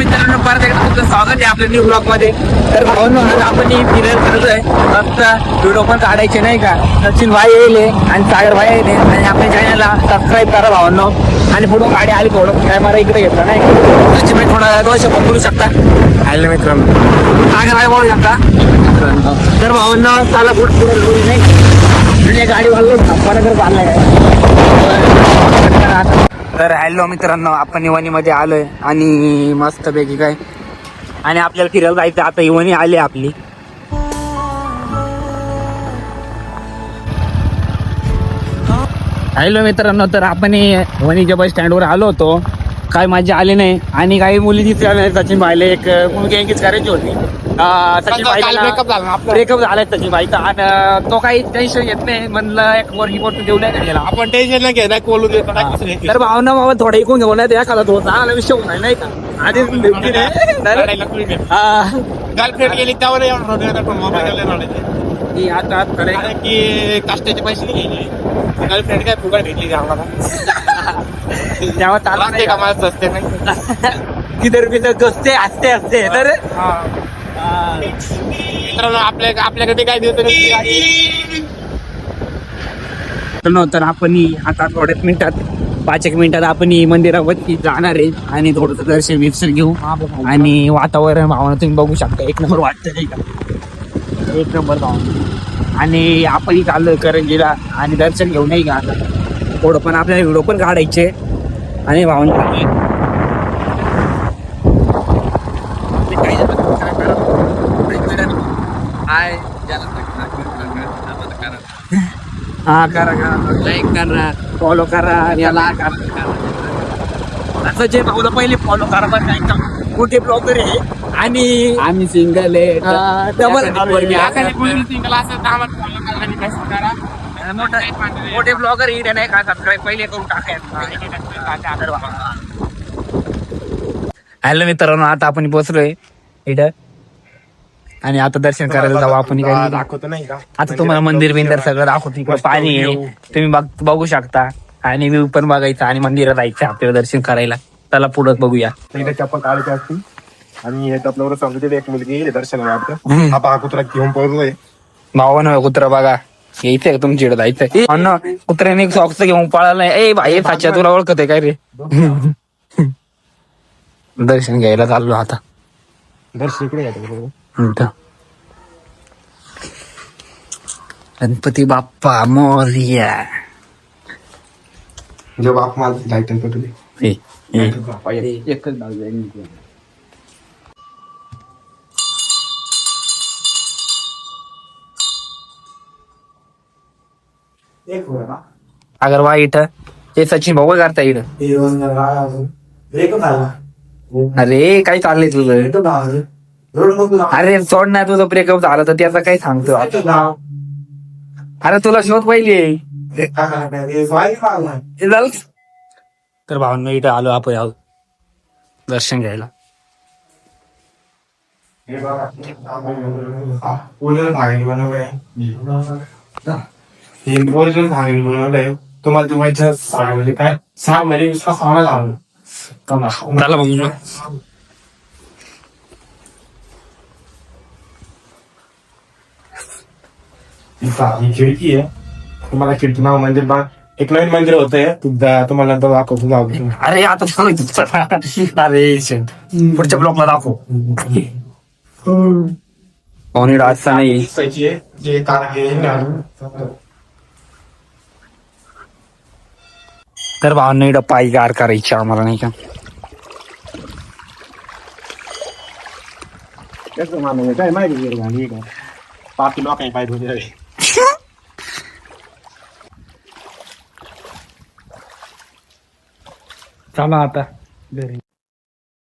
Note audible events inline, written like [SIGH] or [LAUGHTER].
मित्रांनो परत एकदा तुमचं स्वागत आहे आपल्या न्यू ब्लॉगमध्ये. तर आज आपण ही फिरायला करतोय. फक्त व्हिडिओ पण काढायचे नाही का? सचिन भाई येईल आणि सागर भाई येईल आणि आपल्या चॅनलला सबस्क्राईब करा भावांनो. आणि पुढे गाडी आली थोडं कॅमेरा इकडे घेतला नाही सचिन भाई थोडा दोन शब्द बोलू शकता? हॅलो मित्रांनो. सागर भाई बोलू शकता? तर भावांनो पुढे बोलू नाही गाडी वाढलो चाललाय. काय तर हॅलो मित्रांनो आपण इवनीमध्ये आहे आणि मस्त पैकी काय? आणि आपल्याला फिरायला जायचं आता इवनी आली आपली. हॅलो मित्रांनो तर आपण वणीच्या बस स्टँडवर आलो होतो. काय माझी आली नाही. आणि काही मुली दिसल्या सचिन भाईला एक मुलगी करायची होती. सचिन भाईला ब्रेकअप झालाय सचिन भाईचा. आणि तो काही टेन्शन घेत नाही. म्हणलं एक वर रिपोर्ट देऊ नाही गेला आपण टेन्शन नाही घ्या बोलू देतो नाही. तर भावना बाबा थोडं ऐकून घेऊन नाही एखादा तो चांगला विषय होणार नाही का? नाही. नाही. गर्लफ्रेंड गेली त्यावर येतं आता की कष्टाचे पैसे नाही गर्लफ्रेंड काय फुकट भेटली आम्हाला तेव्हा चालला लागते नाही का? सस्ते नाही. किधर किधर गसते हसते हसते तर मित्रांनो आपल्या आपल्याकडे काय देतो तर आपण आता थोड्याच मिनिटात पाच एक मिनिटात आपण ही मंदिरावरती जाणार आहे आणि थोडस दर्शन विर्शन घेऊ. आणि वातावरण भावना तुम्ही बघू शकता. एक नंबर वाटतं नाही का? एक नंबर भावना. आणि आपणही चाललोय करंजीला आणि दर्शन घेऊ नाही का आता? थोडं पण आपल्याला व्हिडिओ पण काढायचे. आणि भावना हाय हा. करा करा लाईक करा फॉलो करा याला करा. असं जे भाऊला पहिले फॉलो करा बरं का? एकदम मोठे ब्लॉगर आहे आणि आम्ही सिंगल आहे. डबल मोठे ब्लॉगर इथे नाही का सबस्क्राईब पहिले करून टाकायचं हॅलो मित्रांनो आता आपण पोहोचलोय इथं आणि आता दर्शन करायला जाऊ आपण इकडे. दाखवतो नाही का आता तुम्हाला मंदिर बिंदिर सगळं दाखवतो इकडे पाणी आहे तुम्ही बघ- बघू शकता आणि व्ह्यू पण बघायचा आणि मंदिरात जायचं आपल्याला दर्शन करायला चला पुढं बघूया चप्पल काढायची असती आणि हे आपल्यावर समजते एक मुलगी येईल दर्शन वाटतं हा पहा कुत्रा घेऊन पळतोय भावानं कुत्रा बघा यायचंय का तुमच्याकडे जायचंय अन्न कुत्र्याने एक सॉक्स घेऊन पळाला ए भाई साच्या तुला ओळखत आहे काय रे? दर्शन घ्यायला चाललो आता. दर्शन इकडे. गणपती बाप्पा मोर्या. जो बाप माझं लाईटन पटली अगर वा इथं. ते सचिन भाऊ करता इथं? अरे काय चाललंय तुझं? अरे सोड ना तुझं ब्रेकअप झालं तर त्याचा काय सांगतो अरे तुला शोध पाहिजे हे? तर भावना इथं आलो आपण आलो दर्शन घ्यायला. तुम्हाला तुम्हाला सांगितलं काय सहा महिने विश्वास सांगायला हवं चला मग ही खिडकी आहे तुम्हाला खिडकी नाव मंदिर बा एक नवीन मंदिर होतंय तुमचा तुम्हाला नंतर दाखवतो जाऊ अरे आता सांगायचं अरे. पुढच्या ब्लॉकला दाखव पाहुणे नाही जे तारा तर भावांना इकडं पायी गार करायची आम्हाला नाही का? काय माहिती पाहिजे [LAUGHS] चला आता